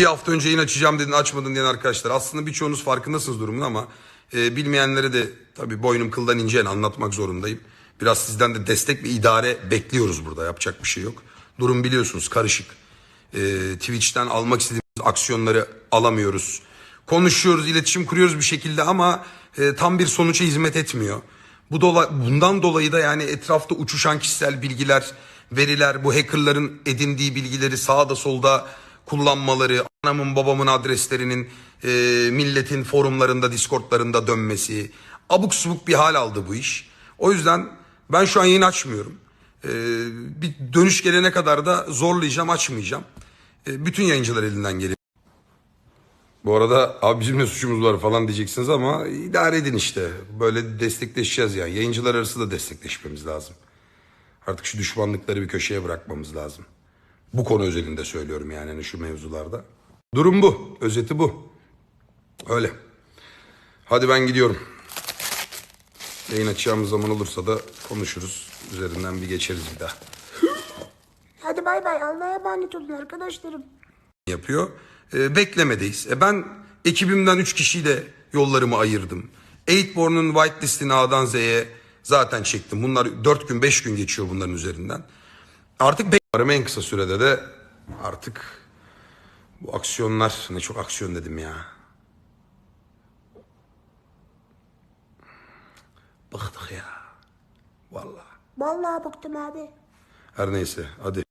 Bir hafta önce yayın açacağım dedin açmadın diyen arkadaşlar. Aslında birçoğunuz farkındasınız durumun ama e, bilmeyenlere de tabii boynum kıldan ince anlatmak zorundayım. Biraz sizden de destek ve idare bekliyoruz burada yapacak bir şey yok. Durum biliyorsunuz karışık. E, Twitch'ten almak istediğimiz aksiyonları alamıyoruz. Konuşuyoruz, iletişim kuruyoruz bir şekilde ama e, tam bir sonuca hizmet etmiyor. Bu dola, bundan dolayı da yani etrafta uçuşan kişisel bilgiler, veriler, bu hackerların edindiği bilgileri sağda solda kullanmaları, anamın babamın adreslerinin e, milletin forumlarında, discordlarında dönmesi, abuk subuk bir hal aldı bu iş. O yüzden ben şu an yayın açmıyorum. E, bir dönüş gelene kadar da zorlayacağım, açmayacağım. E, bütün yayıncılar elinden geliyor. Bu arada abi bizim ne suçumuz var falan diyeceksiniz ama idare edin işte. Böyle destekleşeceğiz yani. Yayıncılar arası da destekleşmemiz lazım. Artık şu düşmanlıkları bir köşeye bırakmamız lazım. Bu konu özelinde söylüyorum yani hani şu mevzularda. Durum bu. Özeti bu. Öyle. Hadi ben gidiyorum. Yayın açacağımız zaman olursa da konuşuruz. Üzerinden bir geçeriz bir daha. Hadi bay bay. Allah'a emanet olun arkadaşlarım. yapıyor. E, beklemedeyiz. E, ben ekibimden 3 kişiyle yollarımı ayırdım. Eightborn'un whitelistini A'dan Z'ye zaten çektim. Bunlar 4 gün 5 gün geçiyor bunların üzerinden. Artık bekliyorum en kısa sürede de artık bu aksiyonlar ne çok aksiyon dedim ya. Bıktık ya. Vallahi. Vallahi bıktım abi. Her neyse hadi.